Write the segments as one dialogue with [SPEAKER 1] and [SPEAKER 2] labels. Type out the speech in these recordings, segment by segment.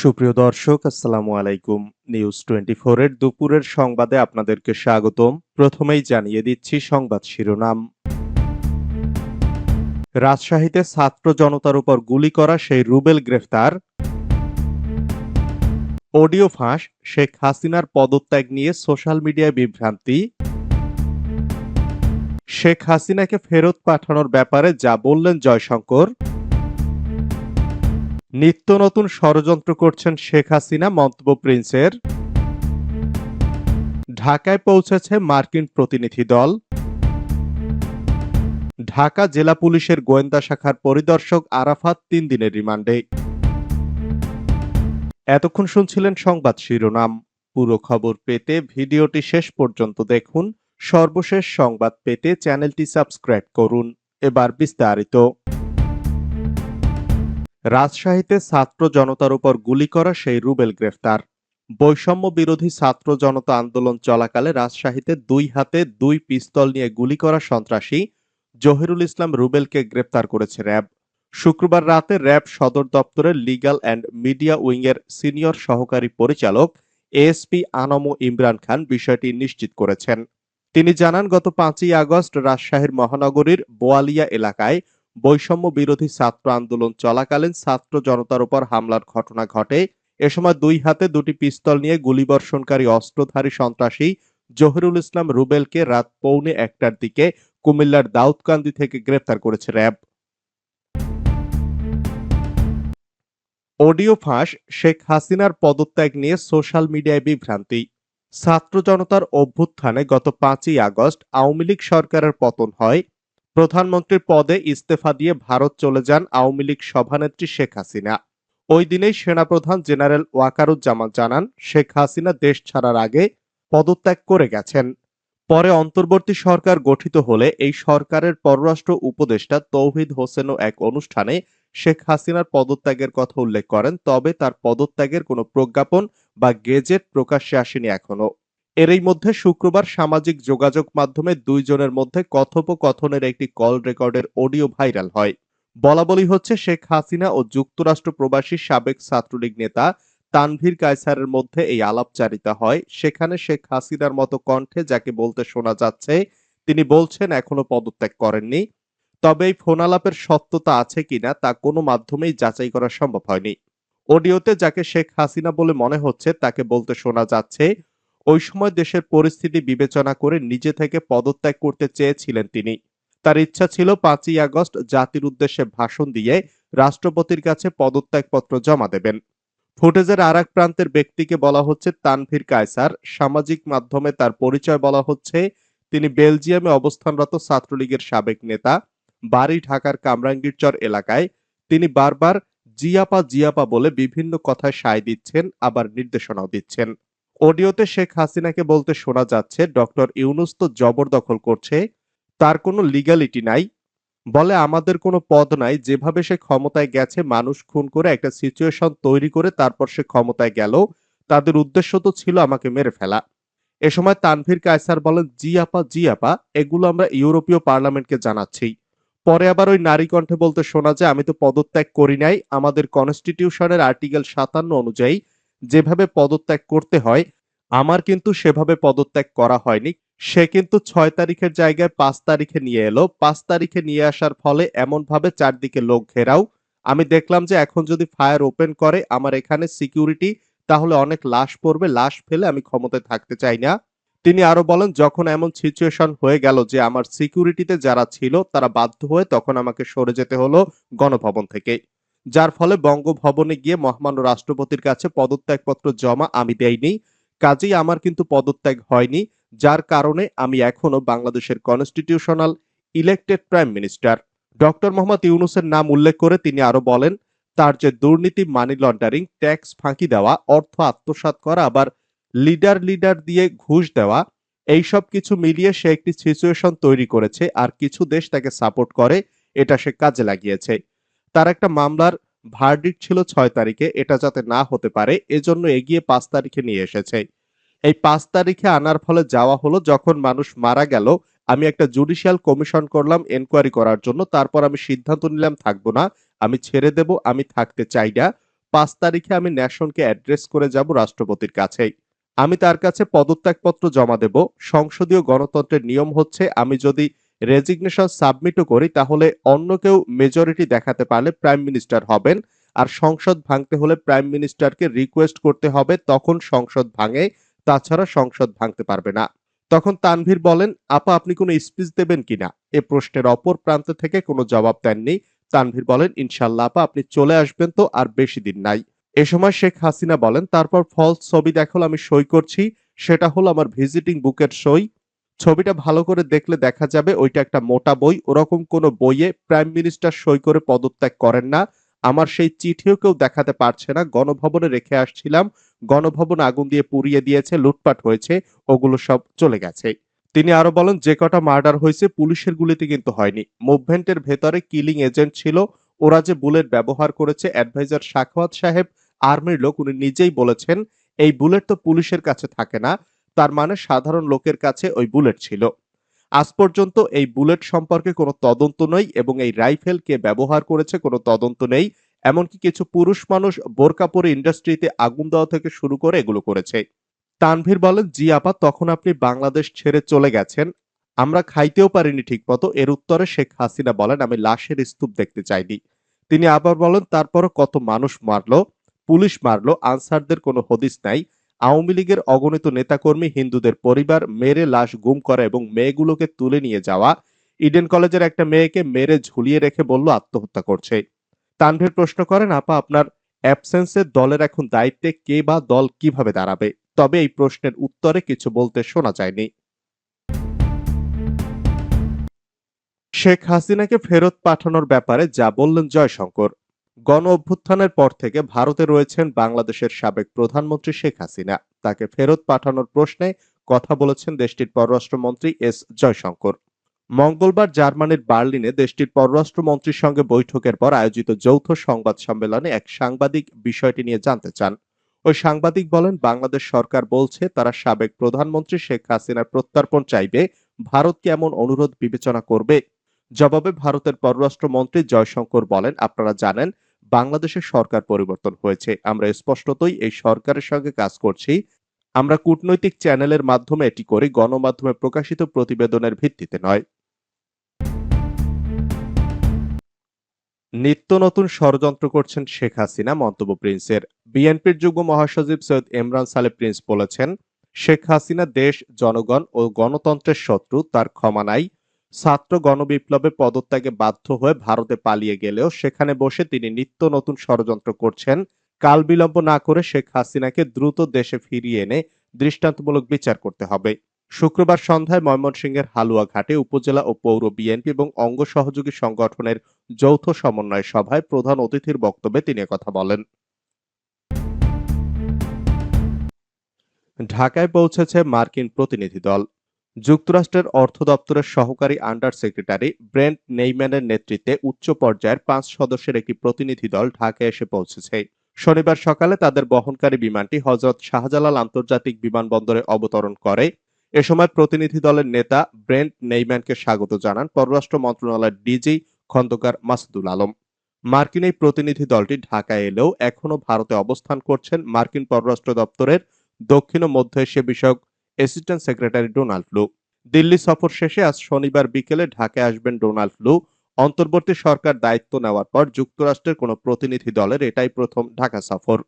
[SPEAKER 1] সুপ্রিয় দর্শক, আসসালামু আলাইকুম। নিউজ টোয়েন্টি এর দুপুরের সংবাদে আপনাদেরকে স্বাগতম। প্রথমেই জানিয়ে দিচ্ছি সংবাদ শিরোনাম। রাজশাহীতে ছাত্র জনতার উপর গুলি করা সেই রুবেল গ্রেফতার। অডিও ফাঁস, শেখ হাসিনার পদত্যাগ নিয়ে সোশ্যাল মিডিয়ায় বিভ্রান্তি। শেখ হাসিনাকে ফেরত পাঠানোর ব্যাপারে যা বললেন জয়শঙ্কর। নিত্য নতুন ষড়যন্ত্র করছেন শেখ হাসিনা মন্তব্য প্রিন্সের। ঢাকায় পৌঁছেছে মার্কিন প্রতিনিধি দল। ঢাকা জেলা পুলিশের গোয়েন্দা শাখার পরিদর্শক আরাফাত তিন দিনের রিমান্ডে। এতক্ষণ শুনছিলেন সংবাদ শিরোনাম। পুরো খবর পেতে ভিডিওটি শেষ পর্যন্ত দেখুন। সর্বশেষ সংবাদ পেতে চ্যানেলটি সাবস্ক্রাইব করুন। এবার বিস্তারিত। রাজশাহীতে ছাত্র জনতার উপর গুলি করা সেই রুবেল গ্রেফতার। বৈষম্য বিরোধী ছাত্র জনতা আন্দোলন চলাকালে রাজশাহীতে দুই হাতে দুই পিস্তল নিয়ে গুলি করা সন্ত্রাসী জহিরুল ইসলাম রুবেলকে গ্রেপ্তার করেছে র্যাব। শুক্রবার রাতে র্যাব সদর দপ্তরের লিগ্যাল অ্যান্ড মিডিয়া উইংয়ের সিনিয়র সহকারী পরিচালক এএসপি আনম ইমরান খান বিষয়টি নিশ্চিত করেছেন। তিনি জানান, গত পাঁচই আগস্ট রাজশাহীর মহানগরীর বোয়ালিয়া এলাকায় বৈষম্য বিরোধী ছাত্র আন্দোলন চলাকালীন ছাত্র জনতার উপর হামলার ঘটনা ঘটে। এ সময় দুই হাতে দুটি পিস্তল নিয়ে গুলিবর্ষণকারী অস্ত্রধারী সন্ত্রাসী জহিরুল ইসলাম রুবেলকে রাত পৌনে একটার দিকে কুমিল্লার দাউদকান্দি থেকে গ্রেফতার করেছে র্যাব। অডিও ফাঁস, শেখ হাসিনার পদত্যাগ নিয়ে সোশ্যাল মিডিয়ায় বিভ্রান্তি। ছাত্র জনতার অভ্যুত্থানে গত পাঁচই আগস্ট আওয়ামী লীগ সরকারের পতন হয়। প্রধানমন্ত্রীর পদে ইস্তফা দিয়ে ভারত চলে যান আওয়ামী লীগ সভানেত্রী শেখ হাসিনা। ওই দিনেই সেনাপ্রধান জেনারেল ওয়াকারুজ্জামান জানান, শেখ হাসিনা দেশ ছাড়ার আগে পদত্যাগ করে গেছেন। পরে অন্তর্বর্তী সরকার গঠিত হলে এই সরকারের পররাষ্ট্র উপদেষ্টা তৌহিদ হোসেনও এক অনুষ্ঠানে শেখ হাসিনার পদত্যাগের কথা উল্লেখ করেন, তবে তার পদত্যাগের কোনো প্রজ্ঞাপন বা গেজেট প্রকাশ্যে আসেনি এখনও এরই মধ্যে শুক্রবার সামাজিক যোগাযোগ মাধ্যমে দুইজনের মধ্যে কথোপকথনের একটি কল রেকর্ডের অডিও ভাইরাল হয়। বলা বলি হচ্ছে শেখ হাসিনা ও যুক্তরাষ্ট্র প্রবাসী সাবেক ছাত্রলীগ নেতা তানভীর কায়সারের মধ্যে এই আলাপচারিতা হয়। সেখানে শেখ হাসিনার মতো কণ্ঠে যাকে বলতে শোনা যাচ্ছে, তিনি বলছেন, এখনও পদত্যাগ করেননি। তবে এই ফোনালাপের সত্যতা আছে কিনা তা কোনো মাধ্যমেই যাচাই করা সম্ভব হয়নি। অডিওতে যাকে শেখ হাসিনা বলে মনে হচ্ছে, তাকে বলতে শোনা যাচ্ছে ওই সময় দেশের পরিস্থিতি বিবেচনা করে নিজে থেকে পদত্যাগ করতে চেয়েছিলেন তিনি। তার ইচ্ছা ছিল পাঁচই আগস্ট জাতির উদ্দেশ্যে ভাষণ দিয়ে রাষ্ট্রপতির কাছে পদত্যাগপত্র জমা দেবেন। ফুটেজের আর প্রান্তের ব্যক্তিকে বলা হচ্ছে তানভীর কায়সার। সামাজিক মাধ্যমে তার পরিচয় বলা হচ্ছে তিনি বেলজিয়ামে অবস্থানরত ছাত্রলীগের সাবেক নেতা, বাড়ি ঢাকার কামরাঙ্গীরচর এলাকায়। তিনি বারবার জিয়াপা জিয়াপা বলে বিভিন্ন কথায় সায় দিচ্ছেন, আবার নির্দেশনাও দিচ্ছেন। অডিওতে শেখ হাসিনাকে বলতে শোনা যাচ্ছে, ডক্টর ইউনুস তো জবরদখল করছে, তার কোনো লিগালিটি নাই। বলে আমাদের কোনো পদ নাই, যেভাবে সে ক্ষমতায় গেছে, মানুষ খুন করে একটা সিচুয়েশন তৈরি করে তারপর সে ক্ষমতায় গেল। তাদের উদ্দেশ্য তো ছিল আমাকে মেরে ফেলা। এ সময় তানভীর কায়সার বলেন, জি আপা জি আপা, এগুলো আমরা ইউরোপীয় পার্লামেন্টকে জানাচ্ছি। পরে আবার ওই নারী কণ্ঠে বলতে শোনা যায়, আমি তো পদত্যাগ করি নাই, আমাদের কনস্টিটিউশনের আর্টিকেল সাতান্ন অনুযায়ী যেভাবে পদত্যাগ করতে হয়, আমার কিন্তু সেভাবে পদত্যাগ করা হয়নি। সে কিন্তু ছয় তারিখের জায়গায় পাঁচ তারিখে নিয়ে এলো। পাঁচ তারিখে নিয়ে আসার ফলে এমন ভাবে চারদিকে লোক ঘেরাও। আমি দেখলাম যে এখন যদি ফায়ার ওপেন করে আমার এখানে সিকিউরিটি, তাহলে অনেক লাশ পড়বে, লাশ ফেলে আমি ক্ষমতায় থাকতে চাই না। তিনি আরও বলেন, যখন এমন সিচুয়েশন হয়ে গেল যে আমার সিকিউরিটিতে যারা ছিল, তারা বাধ্য হয়ে তখন আমাকে সরে যেতে হলো গণভবন থেকে। যার ফলে বঙ্গভবনে গিয়ে মহামান্য রাষ্ট্রপতির কাছে পদত্যাগপত্র জমা আমি দেইনি। কাজেই আমার কিন্তু পদত্যাগ হয়নি, যার কারণে আমি এখনও বাংলাদেশের constitutional elected prime minister doctor Mohammad ইউনুসের নাম উল্লেখ করে তিনি আরও বলেন, তার যে দুর্নীতি মানি লন্ডারিং ট্যাক্স ফাঁকি দেওয়া, অর্থ আত্মসাৎ করা, আবার লিডার লিডার দিয়ে ঘুষ দেওয়া এই সব কিছু মিলিয়ে সে একটি সিচুয়েশন তৈরি করেছে, আর কিছু দেশ তাকে সাপোর্ট করে, এটা সে কাজে লাগিয়েছে। তার একটা মামলার ভার্ডিক ছিল ছয় তারিখে। এটা যাতে না হতে পারে, এজন্য এগিয়ে পাঁচ তারিখে নিয়ে এসেছে। এই পাঁচ তারিখে আনার ফলে যাওয়া হলো, যখন মানুষ মারা গেল, আমি একটা জুডিশিয়াল কমিশন করলাম এনকোয়ারি করার জন্য। তারপর আমি সিদ্ধান্ত নিলাম, থাকব না, আমি ছেড়ে দেব, আমি থাকতে চাই না। পাঁচ তারিখে আমি ন্যাশনকে অ্যাড্রেস করে যাব রাষ্ট্রপতির কাছেই। আমি তার কাছে পদত্যাগপত্র জমা দেব। সংসদীয় গণতন্ত্রের নিয়ম হচ্ছে, আমি যদি রেজিগনেশন সাবমিটও করি, তাহলে অন্য কেউ মেজরিটি দেখাতে পারলে প্রাইম মিনিস্টার হবেন। আর সংসদ ভাঙতে হলে প্রাইম মিনিস্টারকে রিকোয়েস্ট করতে হবে, তখন সংসদ ভাঙে, তাছাড়া সংসদ ভাঙতে পারবে না। তখন তানভীর বলেন, আপা, আপনি কোনো স্পিচ দেবেন কিনা? এ প্রশ্নের অপর প্রান্ত থেকে কোনো জবাব দেননি। তানভীর বলেন ইনশাল্লাহ আপা, আপনি চলে আসবেন তো, আর বেশি দিন নাই। এ সময় শেখ হাসিনা বলেন, তারপর ফলস ছবি দেখাল আমি সই করছি। সেটা হলো আমার ভিজিটিং বুকের সই। ছবিটা ভালো করে দেখলে দেখা যাবে ওইটা একটা মোটা বই। ওরকম কোনো বইয়ে প্রাইম মিনিস্টার সই করে পদত্যাগ করেন না। আমার সেই চিঠিও কেউ দেখাতে পারছে না। গণভবনে রেখে আসছিলাম। গণভবন আগুন দিয়ে পুড়িয়ে দিয়েছে, লুটপাট হয়েছে, ওগুলো সব চলে গেছে। তিনি আরও বলেন, যে কটা মার্ডার হয়েছে পুলিশের গুলিতে কিন্তু হয়নি। মুভমেন্টের ভেতরে কিলিং এজেন্ট ছিল। ওরা যে বুলেট ব্যবহার করেছে, অ্যাডভাইজার শাখওয়াত সাহেব, আর্মির লোক, উনি নিজেই বলেছেন, এই বুলেট তো পুলিশের কাছে থাকে না। তার মানে সাধারণ লোকের কাছে ওই বুলেট ছিল। আজ পর্যন্ত এই বুলেট সম্পর্কে কোনো তদন্ত নেই এবং এই রাইফেল কে ব্যবহার করেছে কোনো তদন্ত নেই, এমনকি কিছু পুরুষ মানুষ বোরকা পরে ইন্ডাস্ট্রিতে আগুন দেওয়া থেকে শুরু করে এগুলো করেছে। তানভীর বলেন, জি আপা, তখন আপনি বাংলাদেশ ছেড়ে চলে গেছেন। আমরা খাইতেও পারিনি ঠিকমতো। এর উত্তরে শেখ হাসিনা বলেন, আমি লাশের স্তূপ দেখতে চাইনি। তিনি আবার বলেন, তারপরও কত মানুষ মারলো, পুলিশ মারলো, আনসারদের কোনো হদিস নাই। আওয়ামী লীগের অগণিত নেতাকর্মী হিন্দুদের পরিবার মেরে লাশ গুম করা এবং মেয়েগুলোকে তুলে নিয়ে যাওয়া। ইডেন কলেজের একটা মেয়েকে মেরে ঝুলিয়ে রেখে বলল, আত্মহত্যা করছে। তানভীর প্রশ্ন করেন, আপা, আপনার অ্যাবসেন্সে দলের এখন দায়িত্বে কে বা দল কীভাবে দাঁড়াবে? তবে এই প্রশ্নের উত্তরে কিছু বলতে শোনা যায়নি। শেখ হাসিনাকে ফেরত পাঠানোর ব্যাপারে যা বললেন জয়শঙ্কর গণ অভ্যুত্থানের পর থেকে ভারতে রয়েছেন বাংলাদেশের সাবেক প্রধানমন্ত্রী শেখ হাসিনা। তাকে ফেরত পাঠানোর প্রশ্নে কথা বলেছেন দেশটির পররাষ্ট্রমন্ত্রী এস জয়শঙ্কর। মঙ্গলবার জার্মানির বার্লিনে দেশটির পররাষ্ট্রমন্ত্রীর সঙ্গে বৈঠকের পর আয়োজিত যৌথ সংবাদ সম্মেলনে এক সাংবাদিক বিষয়টি নিয়ে জানতে চান। ওই সাংবাদিক বলেন, বাংলাদেশ সরকার বলছে, তারা সাবেক প্রধানমন্ত্রী শেখ হাসিনার প্রত্যর্পণ চাইবে ভারত কি এমন অনুরোধ বিবেচনা করবে। জবাবে ভারতের পররাষ্ট্রমন্ত্রী জয়শঙ্কর বলেন, আপনারা জানেন বাংলাদেশের সরকার পরিবর্তন হয়েছে। আমরা স্পষ্টতই এই সরকারের সঙ্গে কাজ করছি। আমরা কূটনৈতিক চ্যানেলের মাধ্যমে এটি করি, গণমাধ্যমে প্রকাশিত প্রতিবেদনের ভিত্তিতে নয়। নিত্য নতুন ষড়যন্ত্র করছেন শেখ হাসিনা, মন্তব্য প্রিন্সের। বিএনপির যুগ্ম মহাসচিব সৈয়দ ইমরান সালে প্রিন্স বলেছেন, শেখ হাসিনা দেশ, জনগণ ও গণতন্ত্রের শত্রু, তার ক্ষমা নাই। ছাত্র গণবিপ্লবে পদত্যাগে বাধ্য হয়ে ভারতে পালিয়ে গেলেও সেখানে বসে তিনি নিত্য নতুন ষড়যন্ত্র করছেন। কাল বিলম্ব না করে শেখ হাসিনাকে দ্রুত দেশে ফিরিয়ে এনে দৃষ্টান্তমূলক বিচার করতে হবে। শুক্রবার সন্ধ্যায় ময়মনসিংহের হালুয়াঘাটে উপজেলা ও পৌর বিএনপি এবং অঙ্গ সহযোগী সংগঠনের যৌথ সমন্বয় সভায় প্রধান অতিথির বক্তব্যে তিনি কথা বলেন। ঢাকায় পৌঁছেছে মার্কিন প্রতিনিধি দল। যুক্তরাষ্ট্রের অর্থ দপ্তরের সহকারী আন্ডার সেক্রেটারি ব্রেন্ট নেইম্যানের নেতৃত্বে উচ্চ পর্যায়ের পাঁচ সদস্যের একটি প্রতিনিধি দল ঢাকায় এসে পৌঁছেছে। শনিবার সকালে তাদের বহনকারী বিমানটি হজরত শাহজালাল আন্তর্জাতিক বিমানবন্দরে অবতরণ করে। এ সময় প্রতিনিধি দলের নেতা ব্রেন্ট নেইম্যানকে স্বাগত জানান পররাষ্ট্র মন্ত্রণালয়ের ডিজি খন্দকার মাসুদুল আলম। মার্কিন এই প্রতিনিধি দলটি ঢাকায় এলেও এখনও ভারতে অবস্থান করছেন মার্কিন পররাষ্ট্র দপ্তরের দক্ষিণ ও মধ্য এশিয়া বিষয়ক অ্যাসিস্ট্যান্ট সেক্রেটারি ডোনাল্ড লু দিল্লি সফর শেষে আজ শনিবার বিকেলে ঢাকায় আসবেন ডোনাল্ড লু অন্তর্বর্তী সরকার দায়িত্ব নেওয়ার পর যুক্তরাষ্ট্রের কোনো প্রতিনিধি দলের এটাই প্রথম ঢাকা সফর।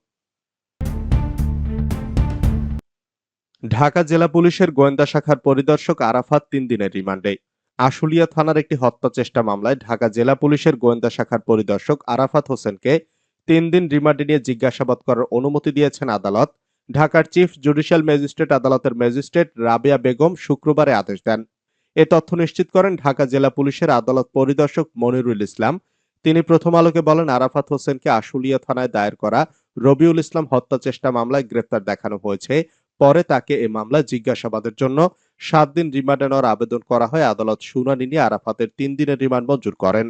[SPEAKER 1] ঢাকা জেলা পুলিশের গোয়েন্দা শাখার পরিদর্শক আরাফাত তিন দিনের রিমান্ডে। আশুলিয়া থানার একটি হত্যা চেষ্টা মামলায় ঢাকা জেলা পুলিশের গোয়েন্দা শাখার পরিদর্শক আরাফাত হোসেনকে তিন দিন রিমান্ডে নিয়ে জিজ্ঞাসাবাদ করার অনুমতি দিয়েছেন আদালত। ঢাকার চিফ জুডিশিয়াল ম্যাজিস্ট্রেট, আদালতের ম্যাজিস্ট্রেট রাবেয়া বেগম শুক্রবারে আদেশ দেন। এ তথ্য নিশ্চিত করেন ঢাকা জেলা পুলিশের আদালত পরিদর্শক মনিরুল ইসলাম। তিনি প্রথম আলোকে বলেন, আরাফাত হোসেনকে আশুলিয়া থানায় দায়ের করা রবিউল ইসলাম হত্যা চেষ্টা মামলায় গ্রেপ্তার দেখানো হয়েছে। পরে তাকে এ মামলায় জিজ্ঞাসাবাদের জন্য সাত দিন রিমান্ডে নেওয়ার আবেদন করা হয়। আদালত শুনানি নিয়ে আরাফাতের তিন দিনের রিমান্ড মঞ্জুর করেন।